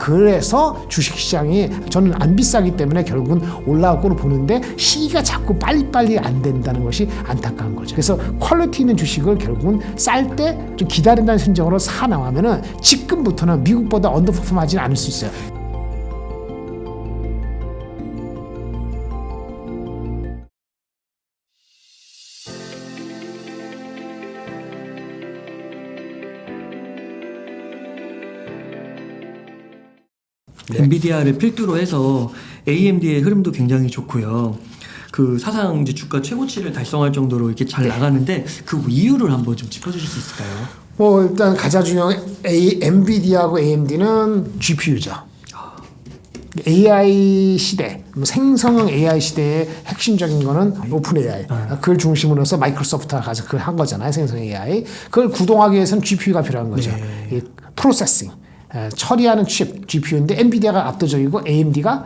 그래서 주식시장이 저는 안 비싸기 때문에 결국은 올라갈 거로 보는데 시기가 자꾸 빨리빨리 안 된다는 것이 안타까운 거죠. 그래서 퀄리티 있는 주식을 결국은 쌀 때 좀 기다린다는 심정으로 사 나가면은 지금부터는 미국보다 언더퍼폼하지는 않을 수 있어요. 엔비디아를 필두로 해서 AMD의 흐름도 굉장히 좋고요. 그 사상 이제 주가 최고치를 달성할 정도로 이렇게 잘 나가는데 그 이유를 한번 좀 짚어주실 수 있을까요? 뭐 일단 가장 중요한 A, NVIDIA하고 AMD는 GPU죠. AI 시대, 뭐 생성형 AI 시대의 핵심적인 거는 오픈 AI. 그걸 중심으로 해서 마이크로소프트가 가서 그걸 한 거잖아요. 생성 AI. 그걸 구동하기 위해서는 GPU가 필요한 거죠. 이 프로세싱, 에, 처리하는 칩 GPU인데 엔비디아가 압도적이고 AMD가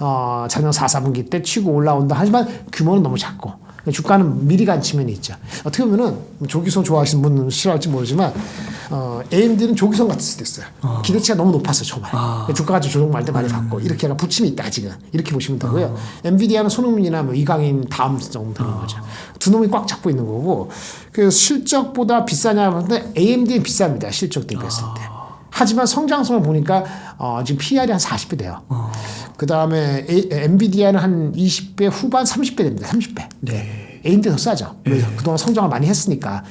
어, 작년 4, 4분기 때 치고 올라온다. 하지만 규모는 너무 작고 주가는 미리 간 측면이 있죠. 어떻게 보면은 조기성 좋아하시는 분은 싫어할지 모르지만 어, AMD는 조기성 같을 수도 있어요. 기대치가 너무 높았어 초반에. 주가가 좀 조정할 때 많이 받고 이렇게 약간 부침이 있다 아직은 이렇게 보시면 되고요. 엔비디아는 손흥민이나 뭐 이강인 다음 정도 되는 거죠. 두 놈이 꽉 잡고 있는 거고 그 실적보다 비싸냐 하는데 AMD는 비쌉니다. 실적 대비했을 때. 하지만 성장성을 보니까 어, 지금 PR이 한 40배 돼요. 그 다음에 엔비디아는 한 20배 후반 30배 됩니다. 30배. 네. AMD 더 싸죠. 왜 그동안 성장을 많이 했으니까.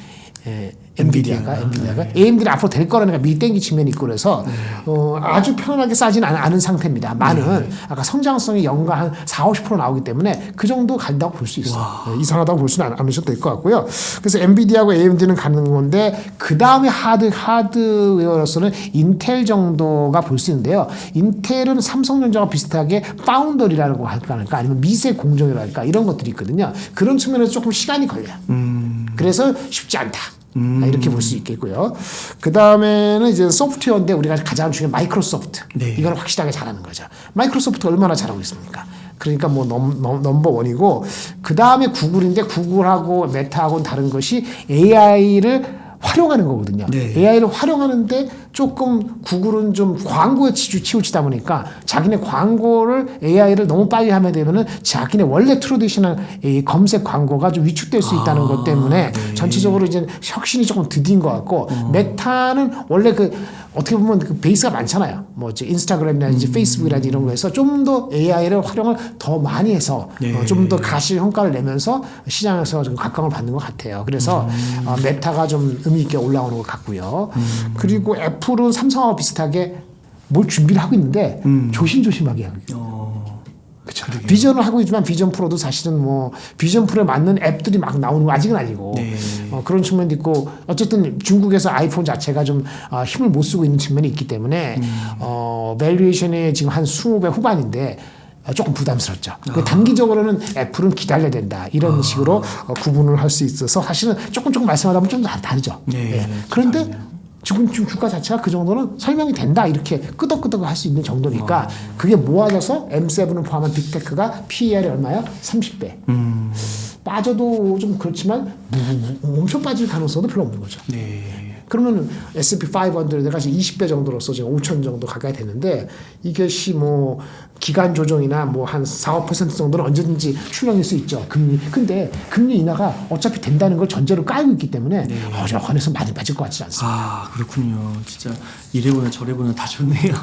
예, 엔비디아가 엔비디아가 AMD는 앞으로 될 거라는 게 미리 땡기 측면이 있고 그래서 어, 아주 편안하게 싸지는 않- 않은 상태입니다. 많은 아까 성장성이 연간 한 4, 50% 나오기 때문에 그 정도 간다고 볼 수 있어요. 예, 이상하다고 볼 수는 않- 않으셔도 될 것 같고요. 그래서 엔비디아하고 AMD는 가는 건데 그 다음에 하드 하드웨어로서는 인텔 정도가 볼 수 있는데요. 인텔은 삼성전자와 비슷하게 파운더리라고 할까 할까 아니면 미세 공정이랄까 이런 것들이 있거든요. 그런 측면에서 조금 시간이 걸려요. 그래서 쉽지 않다. 아, 이렇게 볼 수 있겠고요. 그 다음에는 이제 소프트웨어인데 우리가 가장 중요한 마이크로소프트. 네. 이거는 확실하게 잘하는 거죠. 마이크로소프트 얼마나 잘하고 있습니까? 그러니까 뭐 넘, 넘, 넘버 원이고 그 다음에 구글인데 구글하고 메타하고는 다른 것이 AI를 활용하는 거거든요. 네. AI를 활용하는데 조금 구글은 좀 광고에 치- 치우치다 보니까 자기네 광고를 AI를 너무 빨리 하게 되면은 자기네 원래 트로디셔널 이 검색 광고가 좀 위축될 수 있다는 것 때문에 전체적으로 이제 혁신이 조금 드딘 것 같고 메타는 원래 그 어떻게 보면 그 베이스가 많잖아요. 뭐 인스타그램이라든지 페이스북이라든지 이런 거에서 좀 더 AI를 활용을 더 많이 해서 네. 좀더 가시 효과를 내면서 시장에서 좀 각광을 받는 것 같아요. 그래서 어, 메타가 좀 의미 있게 올라오는 것 같고요. 그리고 애플은 삼성하고 비슷하게 뭘 준비를 하고 있는데 조심조심하게 하고 있어요. 어, 그렇죠. 비전을 하고 있지만 비전 프로도 사실은 뭐 비전 프로에 맞는 앱들이 막 나오는 거 아직은 아니고 네. 어, 그런 측면도 있고 어쨌든 중국에서 아이폰 자체가 좀 어, 힘을 못 쓰고 있는 측면이 있기 때문에 어, 밸류에이션이 지금 한 20배 후반인데 어, 조금 부담스럽죠. 그 단기적으로는 애플은 기다려야 된다 이런 식으로 어, 구분을 할 수 있어서 사실은 조금 조금 말씀하다 보면 좀 다- 다르죠. 네, 예. 그런데 지금 지금 주가 자체가 그 정도는 설명이 된다 이렇게 끄덕끄덕 할 수 있는 정도니까 그게 모아져서 M7을 포함한 빅테크가 PER이 얼마요? 30배. 빠져도 좀 그렇지만 엄청 빠질 가능성도 별로 없는 거죠. 네. 그러면 S&P 500가 지금 20배 정도로서 지금 5천 정도 가까이 되는데 이것이 뭐 기간 조정이나 뭐 한 4, 5% 정도는 언제든지 출렁일 수 있죠. 금리. 근데 금리 인하가 어차피 된다는 걸 전제로 깔고 있기 때문에 어, 저 관해서 많이 빠질 것 같지 않습니다. 아 그렇군요. 진짜 이래보나 저래보나 다 좋네요.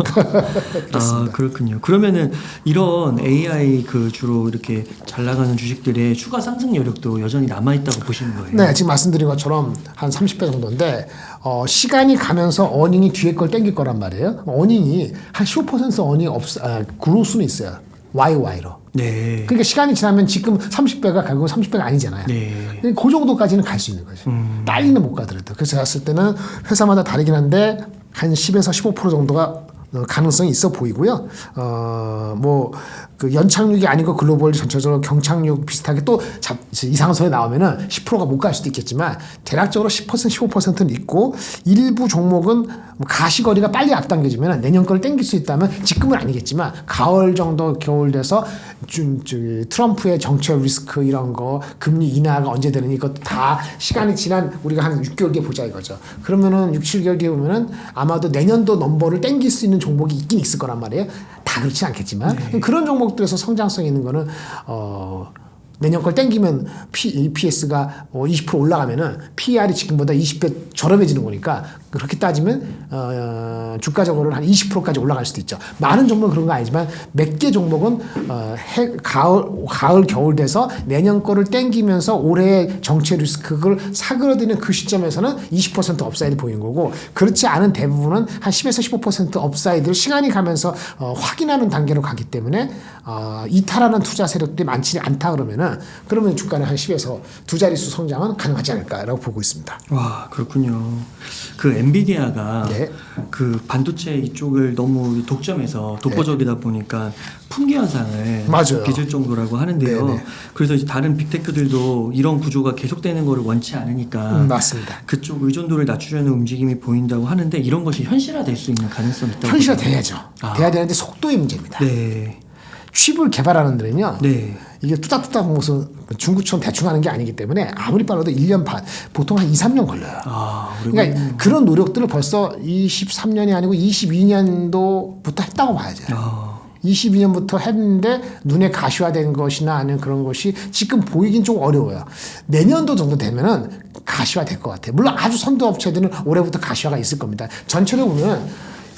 아 그렇군요. 그러면은 이런 AI 그 주로 이렇게 잘 나가는 주식들의 추가 상승 여력도 여전히 남아 있다고 보시는 거예요? 네, 지금 말씀드린 것처럼 한 30배 정도인데 어, 시간이 가면서 어닝이 뒤에 걸 땡길 거란 말이에요. 어닝이 한 15% 어닝 없, 아, 그로스는 있어요. YY로. 네. 그러니까 시간이 지나면 지금 30배가 결국 30배가 아니잖아요. 네. 그 정도까지는 갈 수 있는 거죠. 빨리는 못 가더라도. 그래서 제가 봤을 때는 회사마다 다르긴 한데 한 10에서 15% 정도가 어, 가능성이 있어 보이고요. 어, 뭐, 그 연착륙이 아니고 글로벌 전체적으로 경착륙 비슷하게 또 잡, 이상선에 나오면은 10%가 못 갈 수도 있겠지만 대략적으로 10% 15%는 있고 일부 종목은 뭐 가시거리가 빨리 앞당겨지면 내년 걸 땡길 수 있다면 지금은 아니겠지만 가을 정도 겨울 돼서 좀 저기 트럼프의 정책 리스크 이런 거 금리 인하가 언제 되는 이것도 다 시간이 지난 우리가 한 6개월 뒤에 보자 이거죠. 그러면은 6, 7개월 뒤에 보면은 아마도 내년도 넘버를 땡길 수 있는 있는 종목이 있긴 있을 거란 말이에요. 다 그렇지 않겠지만 그런 종목 들에서 성장성 있는 거는 어 내년 걸 땡기면 P, EPS가 어, 20% 올라가면은 PER이 지금보다 20배 저렴해지는 거니까 그렇게 따지면 어, 주가 적으로는 한 20%까지 올라갈 수도 있죠. 많은 종목은 그런 거 아니지만 몇 개 종목은 어, 해, 가을 가을 겨울 돼서 내년 거를 땡기면서 올해 정체 리스크 그걸 사그러드는 그 시점에서는 20% 업사이드 보이는 거고 그렇지 않은 대부분은 한 10에서 15% 업사이드를 시간이 가면서 어, 확인하는 단계로 가기 때문에 어, 이탈하는 투자 세력들이 많지 않다 그러면은 그러면 주가는 한 10에서 두 자릿수 성장은 가능하지 않을까라고 보고 있습니다. 와 그렇군요. 그 엔비디아가 네. 그 반도체 이쪽을 너무 독점해서 독보적이다 보니까 풍기 현상을 맞아요. 빚을 정도라고 하는데요. 네네. 그래서 이제 다른 빅테크들도 이런 구조가 계속되는 것을 원치 않으니까 음, 맞습니다. 그쪽 의존도를 낮추려는 움직임이 보인다고 하는데 이런 것이 현실화될 수 있는 가능성이 있다고 현실화? 돼야죠. 아. 돼야 되는데 속도의 문제입니다. 네, 칩을 개발하는 데는요. 네, 이게 뚜닥뚜닥 무슨 중국처럼 대충 하는 게 아니기 때문에 아무리 빨라도 1년 반, 보통 한 2, 3년 걸려요. 아 그러니까 그런 노력들을 벌써 23년이 아니고 22년도부터 했다고 봐야죠. 아, 22년부터 했는데 눈에 가시화된 것이나 아니면 그런 것이 지금 보이긴 좀 어려워요. 내년도 정도 되면은 가시화 될 것 같아요. 물론 아주 선도 업체들은 올해부터 가시화가 있을 겁니다. 전체를 보면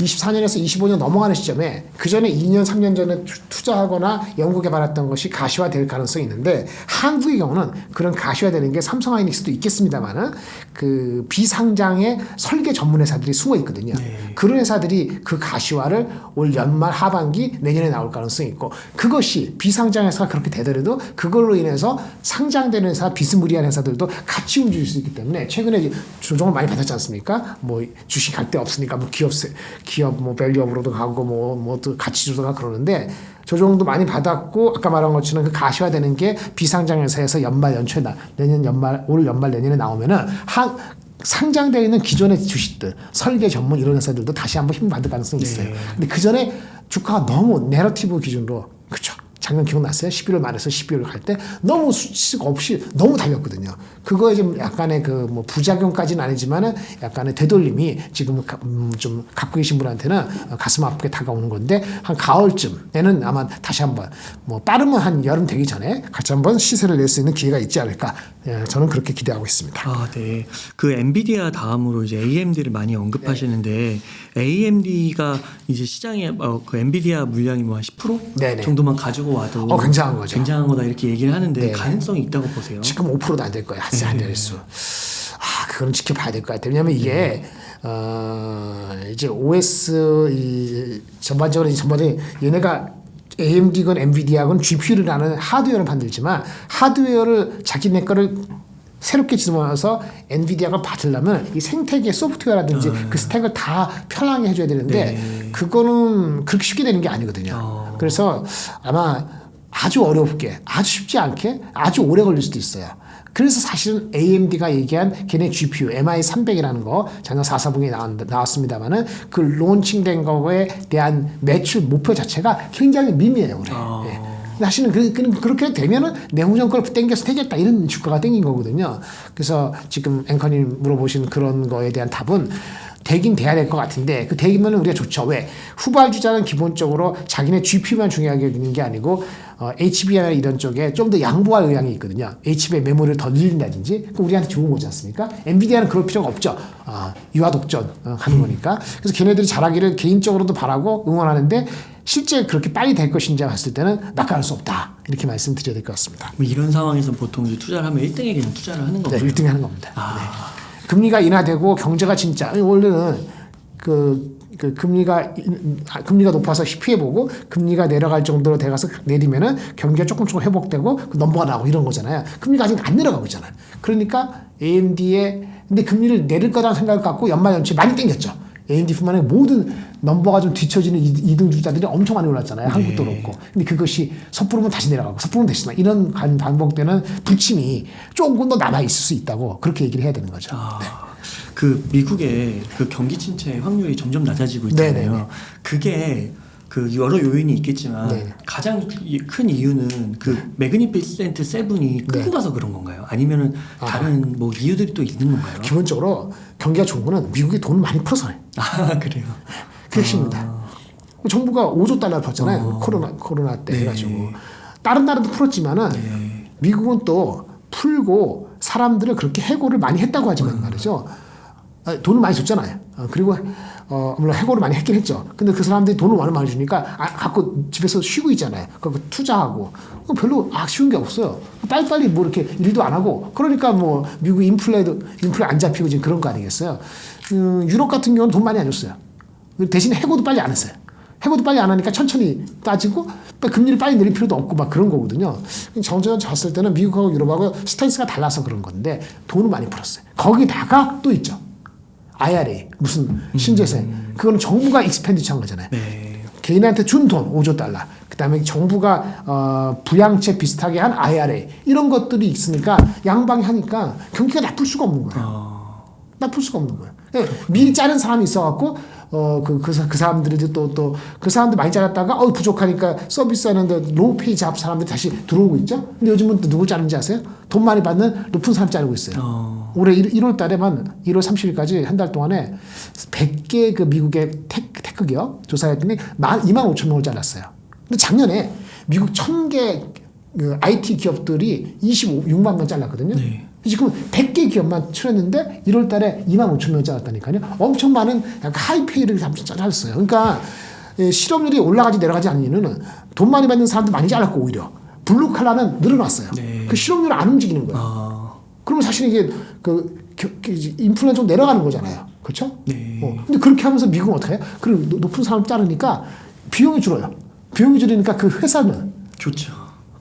24년에서 25년 넘어가는 시점에 그 전에 2년, 3년 전에 투- 투자하거나 연구 개발했던 것이 가시화될 가능성이 있는데 한국의 경우는 그런 가시화되는 게 삼성 하이닉스도 있겠습니다만은 그 비상장의 설계 전문 회사들이 숨어 있거든요. 그런 회사들이 그 가시화를 올 연말 하반기 내년에 나올 가능성이 있고 그것이 비상장 회사가 그렇게 되더라도 그걸로 인해서 상장되는 회사 비스무리한 회사들도 같이 움직일 수 있기 때문에 최근에 조정을 많이 받았지 않습니까? 뭐 주식 할 데 없으니까 뭐 기업 세- 기업 뭐 밸류업으로도 가고 뭐뭐또 가치 조정가 그러는데 조정도 많이 받았고 아까 말한 것처럼 그 가시화되는 게 비상장 회사에서 연말 연초에 나, 내년 연말 올 연말 내년에 나오면은 한 상장되어 있는 기존의 주식들 설계 전문 이런 회사들도 다시 한번 힘 받을 가능성이 있어요. 근데 그 전에 주가가 너무 내러티브 기준으로 그렇죠. 작년 기억났어요? 11월 말에서 12월 갈 때 너무 수치가 없이 너무 달렸거든요. 그거에 좀 약간의 그 뭐 부작용까지는 아니지만은 약간의 되돌림이 지금 가- 음, 좀 갖고 계신 분한테는 가슴 아프게 다가오는 건데 한 가을쯤에는 아마 다시 한번 뭐 빠르면 한 여름 되기 전에 같이 한번 시세를 낼 수 있는 기회가 있지 않을까. 예, 저는 그렇게 기대하고 있습니다. 아, 네. 그 엔비디아 다음으로 이제 AMD를 많이 언급하시는데 AMD가 이제 시장에 어, 그 엔비디아 물량이 뭐 한 10% 네네. 정도만 가지고 와도 어, 굉장한 거죠. 굉장한 거다 이렇게 얘기를 하는데 네네. 가능성이 있다고 보세요. 지금 5%도 안 될 거예요. 한안 될 수. 아, 그건 지켜봐야 될 것 같아요. 왜냐면 이게, 어, 이제 OS, 이, 전반적으로, 이 전반적으로 얘네가 AMD건 엔비디아건 GPU를 하는 하드웨어를 만들지만 하드웨어를 자기네 거를 새롭게 집어넣어서 엔비디아가 받으려면 이 생태계 소프트웨어라든지 그 스택을 다 편하게 해줘야 되는데 그거는 그렇게 쉽게 되는 게 아니거든요. 어. 그래서 아마 아주 어렵게, 아주 쉽지 않게 아주 오래 걸릴 수도 있어요. 그래서 사실은 AMD가 얘기한 걔네 GPU MI300이라는 거 작년 4사분기 나왔습니다만은 그 론칭된 거에 대한 매출 목표 자체가 굉장히 미미해요. 올해. 아. 예. 사실은 그, 그, 그렇게 되면은 내후년 걸 땡겨서 되겠다 이런 주가가 땡긴 거거든요. 그래서 지금 앵커님 물어보신 그런 거에 대한 답은 되긴 돼야 될 것 같은데 그 되기면 우리가 좋죠. 왜? 후발주자는 기본적으로 자기네 GPU만 중요하게 여기는 게 아니고 어, HBM이나 이런 쪽에 좀 더 양보할 의향이 있거든요. HBM 메모리를 더 늘린다든지 그 우리한테 좋은 거지 않습니까? 엔비디아는 그럴 필요가 없죠. 아, 유아 독전 어, 하는 거니까. 그래서 걔네들이 잘하기를 개인적으로도 바라고 응원하는데 실제 그렇게 빨리 될 것인지 봤을 때는 낙관할 수 없다. 이렇게 말씀드려야 될 것 같습니다. 뭐 이런 상황에서 보통 이제 투자를 하면 1등에 그냥 투자를 하는 네, 거고요. 1등 하는 겁니다. 아. 네. 금리가 인하되고 경제가 진짜 원래는 그, 그 금리가 인- 아, 금리가 높아서 피해 보고 금리가 내려갈 정도로 돼가서 내리면은 경기가 조금 조금 회복되고 그 넘버가 나고 이런 거잖아요. 금리가 아직 안 내려가고 있잖아요. 그러니까 AMD에 근데 금리를 내릴 거라는 생각을 갖고 연말 연초에 많이 땡겼죠. AMD뿐만 아니라 모든 넘버가 좀 뒤처지는 이- 이등 주자들이 엄청 많이 올랐잖아요. 한국도 그렇고. 근데 그것이 섣부르면 다시 내려가고 섣부르면 다시 나 이런 간- 반복되는 부침이 조금 더 남아 있을 수 있다고 그렇게 얘기를 해야 되는 거죠. 아, 그 미국의 그 경기 침체 확률이 점점 낮아지고 있잖아요. 네네네. 그게 그 여러 요인이 있겠지만 네네. 가장 이- 큰 이유는 그 매그니피센트 세븐이 끌고 네. 가서 그런 건가요? 아니면은 다른 뭐 이유들이 또 있는 건가요? 기본적으로 경기가 좋은 거는 미국이 돈을 많이 풀어서 해. 아 그래요. 그게 핵심입니다. 정부가 5조 달러 풀었잖아요. 어. 코로나 코로나 때 네. 해가지고 다른 나라도 풀었지만은 네. 미국은 또 풀고 사람들을 그렇게 해고를 많이 했다고 하지만 말이죠. 아, 돈을 많이 줬잖아요. 어, 그리고 어, 물론 해고를 많이 했긴 했죠. 근데 그 사람들이 돈을 많이 많이 주니까 아, 갖고 집에서 쉬고 있잖아요. 그거 투자하고 어, 별로 아쉬운 게 없어요. 빨리빨리 뭐 이렇게 일도 안 하고 그러니까 뭐 미국 인플레도 인플레 안 잡히고 지금 그런 거 아니겠어요. 음, 유럽 같은 경우는 돈 많이 안 줬어요. 대신 해고도 빨리 안 했어요. 해고도 빨리 안 하니까 천천히 따지고 또 금리를 빨리 내릴 필요도 없고 막 그런 거거든요. 정전 졌을 때는 미국하고 유럽하고 스탠스가 달라서 그런 건데 돈을 많이 풀었어요. 거기다가 또 있죠. IRA 무슨 신재생 그거는 정부가 익스펜디처 한 거잖아요. 네. 개인한테 준 돈 5조 달러. 그다음에 정부가 어, 부양책 비슷하게 한 IRA 이런 것들이 있으니까 양방이 하니까 경기가 나쁠 수가 없는 거예요. 아, 나쁠 수가 없는 거예요. 예, 미리 자른 사람이 있어갖고 어그 그, 그 사람들이 또 또 그 사람들 많이 자랐다가 어 부족하니까 서비스하는데 로우 페이 잡 사람들이 다시 들어오고 있죠. 근데 요즘은 또 누구 자르는지 아세요? 돈 많이 받는 높은 사람 자르고 있어요. 어, 올해 1, 월 달에만 1월 30일까지 한 달 동안에 100개 그 미국의 테크, 테크 기업 조사했더니 2만 5천 명을 잘랐어요. 근데 작년에 미국 1000개 그 IT 기업들이 26만 명 잘랐거든요. 네. 지금 100개 기업만 출했는데 1월 달에 2만 5천 명 잘랐다니까요. 엄청 많은 약간 하이페이를 잘랐어요. 그러니까 예, 실업률이 올라가지 내려가지 않는 이유는 돈 많이 받는 사람들 많이 잘랐고 오히려 블루 칼라는 늘어났어요. 네. 그 실업률 안 움직이는 거예요. 아, 그러면 사실 이게 그 겨- 그 인플레는 좀 내려가는 거잖아요. 그렇죠? 네. 어. 근데 그렇게 하면서 미국은 어떻게 해요? 그럼 노- 높은 사람 자르니까 비용이 줄어요. 비용이 줄으니까 그 회사는 좋죠.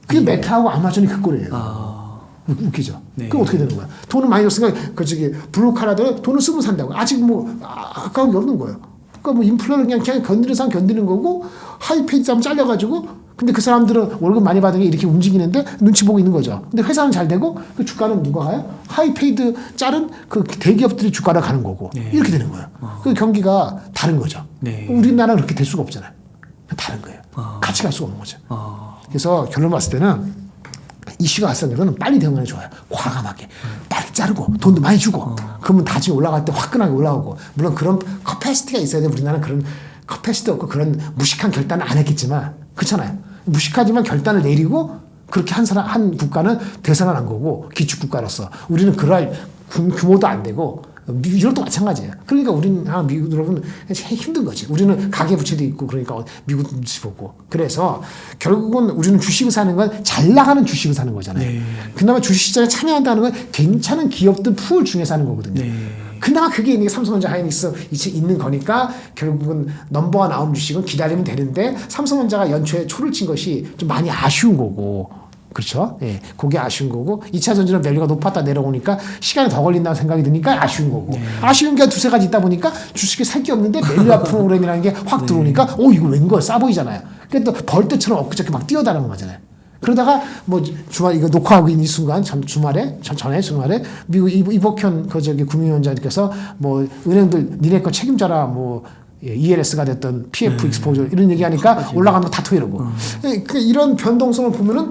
그게 메타하고 아마존이 그 꼴이에요. 아, 웃- 웃기죠. 네. 그럼 어떻게 되는 거야? 돈을 많이 줬으니까 그 저기 블루칼라들 돈을 쓰고 산다고. 아직 뭐 아, 아까운 게 없는 거예요. 그러니까 뭐 인플레는 그냥, 그냥 견디는 사람 견디는 거고 하이페이드 사람 잘려가지고 근데 그 사람들은 월급 많이 받은 게 이렇게 움직이는데 눈치 보고 있는 거죠. 근데 회사는 잘 되고 그 주가는 누가 가요? 하이페이드 자른 그 대기업들이 주가를 가는 거고 네. 이렇게 되는 거예요. 그 경기가 다른 거죠. 네. 우리나라는 그렇게 될 수가 없잖아요. 다른 거예요. 아. 같이 갈 수가 없는 거죠. 아, 그래서 결론 봤을 때는 이슈가 왔을 때는 빨리 대응하는 게 좋아요. 과감하게. 빨리 자르고 돈도 많이 주고. 그러면 나중에 올라갈 때 화끈하게 올라오고. 물론 그런 커패시티가 있어야 돼. 우리나라는 그런 커패시티 없고 그런 무식한 결단을 안 했겠지만 그렇잖아요. 무식하지만 결단을 내리고 그렇게 한 사람 한 국가는 대선을 한 거고 기축 국가로서 우리는 그럴 규- 규모도 안 되고 미- 유럽도 마찬가지예요. 그러니까 우리는 아, 미국 여러분 힘든 거지. 우리는 가계 부채도 있고 그러니까 어, 미국 눈치 보고. 그래서 결국은 우리는 주식을 사는 건 잘 나가는 주식을 사는 거잖아요. 네. 그나마 주식 시장에 참여한다는 건 괜찮은 기업들 풀 중에 사는 거거든요. 네. 그나마 그게 이게 삼성전자 하이닉스 있는 거니까 결국은 넘버가 나온 주식은 기다리면 되는데 삼성전자가 연초에 초를 친 것이 좀 많이 아쉬운 거고 그렇죠? 예, 그게 아쉬운 거고 2차 전지는 밸류가 높았다 내려오니까 시간이 더 걸린다는 생각이 드니까 아쉬운 거고. 아쉬운 게한 두세 가지 있다 보니까 주식에 살게 없는데 밸류화 프로그램이라는 게 확 들어오니까 오 이거 웬 거야 싸 보이잖아요. 그러니까 또 벌떼처럼 엊그저께 막 뛰어다니는 거잖아요. 그러다가 뭐 주말 이거 녹화하고 있는 이 순간 전 주말에 전 전에 주말에 미국 이- 이복현 그 저기 금융위원장님께서 뭐 은행들 니네 거 책임져라 뭐 예, ELS가 됐던 PF 익스포저 이런 얘기하니까 올라가면 다 토이러고 예, 그 이런 변동성을 보면은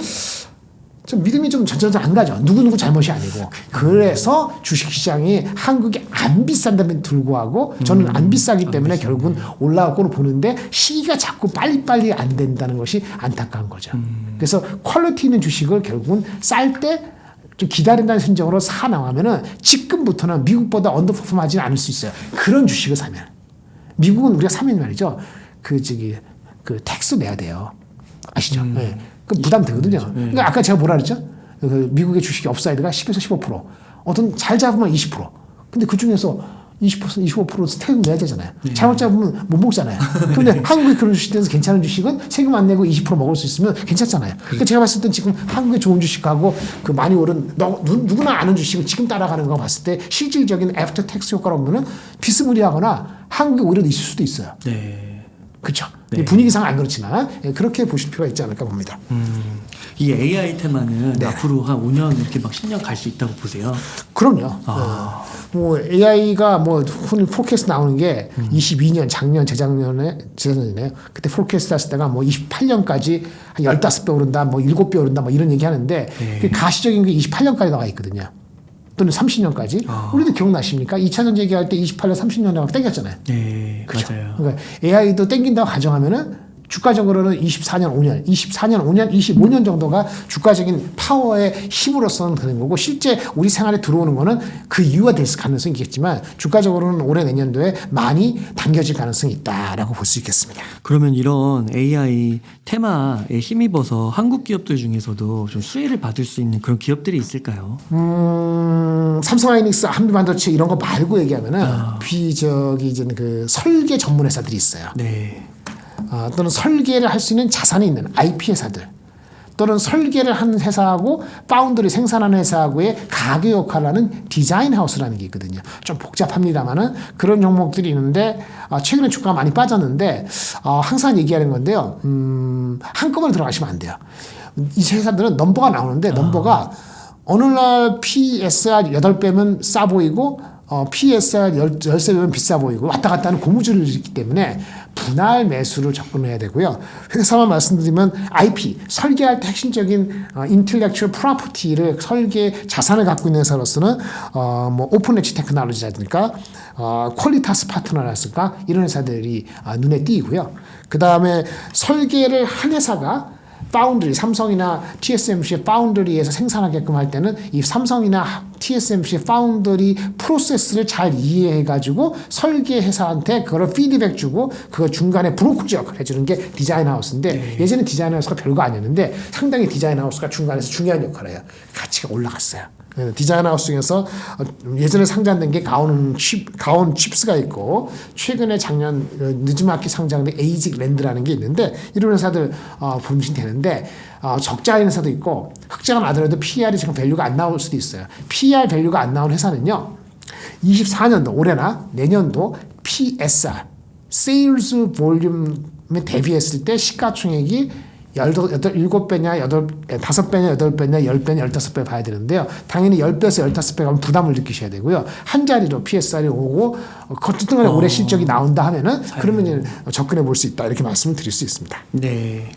좀 믿음이 좀 전전 안 가죠. 누구누구 잘못이 아니고. 그래서 주식시장이 한국이 안 비싼데도 불구하고 저는 안 비싸기 때문에 결국은 거로 보는데 시기가 자꾸 빨리빨리 안 된다는 것이 안타까운 거죠. 그래서 퀄리티 있는 주식을 결국은 쌀때 좀 기다린다는 심정으로 사 나가면은 지금부터는 미국보다 언더퍼폼 하지는 않을 수 있어요. 그런 주식을 사면. 미국은 우리가 사면 말이죠. 그 저기 그 텍스 내야 돼요. 아시죠? 예. 그 부담 되거든요. 그러니까 아까 제가 뭐라 그랬죠? 그 미국의 주식이 업사이드가 10에서 15%. 어떤 잘 잡으면 20%. 근데 그 중에서 20% 25% 세금 내야 되잖아요. 잘못 잡으면 못 먹잖아요. 근데 한국에 그런 주식에서 괜찮은 주식은 세금 안 내고 20% 먹을 수 있으면 괜찮잖아요. 그러니까 제가 봤을 땐 지금 한국에 좋은 주식하고 그 많이 오른 너, 누, 누구나 아는 주식을 지금 따라가는 거 봤을 때 실질적인 애프터 텍스 효과로 보면은 비스무리하거나 한국에 오히려 있을 수도 있어요. 네. 그렇죠. 네. 분위기상 안 그렇지만 예, 그렇게 보실 필요가 있지 않을까 봅니다. 음, 이 AI 테마는 네. 앞으로 한 5년 이렇게 막 10년 갈 수 있다고 보세요. 그럼요. 아. 어, 뭐 AI가 뭐 흔히 포캐스트 나오는 게 음. 22년 작년 재작년에 재작년이네요. 그때 포캐스트 했을 때가 뭐 28년까지 한 15배 오른다, 뭐 7배 오른다, 뭐 이런 얘기 하는데 네. 그 가시적인 게 28년까지 나와 있거든요. 또는 30년까지. 아. 우리도 기억나십니까? 2차 전지 얘기할 때 28년, 30년이라고 땡겼잖아요. 네, 그죠? 맞아요. 그러니까 AI도 땡긴다고 가정하면은 주가적으로는 24년 5년, 24년 5년, 25년 정도가 주가적인 파워의 힘으로서는 그런 거고 실제 우리 생활에 들어오는 거는 그 이유가 될 가능성이 있겠지만 주가적으로는 올해 내년도에 많이 당겨질 가능성이 있다라고 볼 수 있겠습니다. 그러면 이런 AI 테마에 힘입어서 한국 기업들 중에서도 좀 수혜를 받을 수 있는 그런 기업들이 있을까요? 음, 삼성하이닉스, 한미반도체 이런 거 말고 얘기하면은 비 저기 이제 그 설계 전문 회사들이 있어요. 네. 어, 또는 설계를 할 수 있는 자산이 있는 IP 회사들 또는 설계를 하는 회사하고 파운드리 생산하는 회사하고의 가교 역할을 하는 디자인 하우스라는 게 있거든요. 좀 복잡합니다만은 그런 종목들이 있는데 어, 최근에 주가가 많이 빠졌는데 어, 항상 얘기하는 건데요. 음, 한꺼번에 들어가시면 안 돼요. 이 회사들은 넘버가 나오는데 넘버가 어느 날 PSR 8배면 싸 보이고 어, PSR 13배면 비싸 보이고 왔다 갔다 하는 고무줄을 있기 때문에 분할 매수를 접근해야 되고요. 회사만 말씀드리면 IP, 설계할 때 핵심적인 어, intellectual property를 설계 자산을 갖고 있는 회사로서는 어, 뭐 오픈 엣지 테크놀로지라든가 어, 퀄리타스 파트너라든가 이런 회사들이 아, 눈에 띄고요. 그 다음에 설계를 한 회사가 파운드리 삼성이나 TSMC의 파운드리에서 생산하게끔 할 때는 이 삼성이나 TSMC의 파운드리 프로세스를 잘 이해해 가지고 설계 회사한테 그걸 피드백 주고 그 중간에 브로커즈 역할을 해주는 게 디자인 하우스인데 예전에 디자인 하우스가 별거 아니었는데 상당히 디자인 하우스가 중간에서 중요한 역할을 해요. 가치가 올라갔어요. 그래서 디자인 하우스 중에서 어, 예전에 상장된 게 가온 칩, 가온 칩스가 있고 최근에 작년 어, 늦지막히 상장된 에이직 랜드라는 게 있는데 이런 회사들 어, 보시면 되는데 어, 적자인 회사도 있고 흑자가 나더라도 PER이 지금 밸류가 안 나올 수도 있어요. PER 밸류가 안 나온 회사는요. 24년도 올해나 내년도 PSR 세일즈 볼륨에 대비했을 때 시가총액이 열도- 여덟- 일곱 배냐, 여덟, 다섯 배냐, 여덟 배냐, 열 배냐, 열다섯 배 봐야 되는데요. 당연히 열 배에서 열다섯 배 가면 부담을 느끼셔야 되고요. 한 자리로 PSR이 오고, 어, 어쨌든 간에 올해 실적이 나온다 하면은, 그러면 이제 접근해 볼 수 있다. 이렇게 말씀을 드릴 수 있습니다. 네.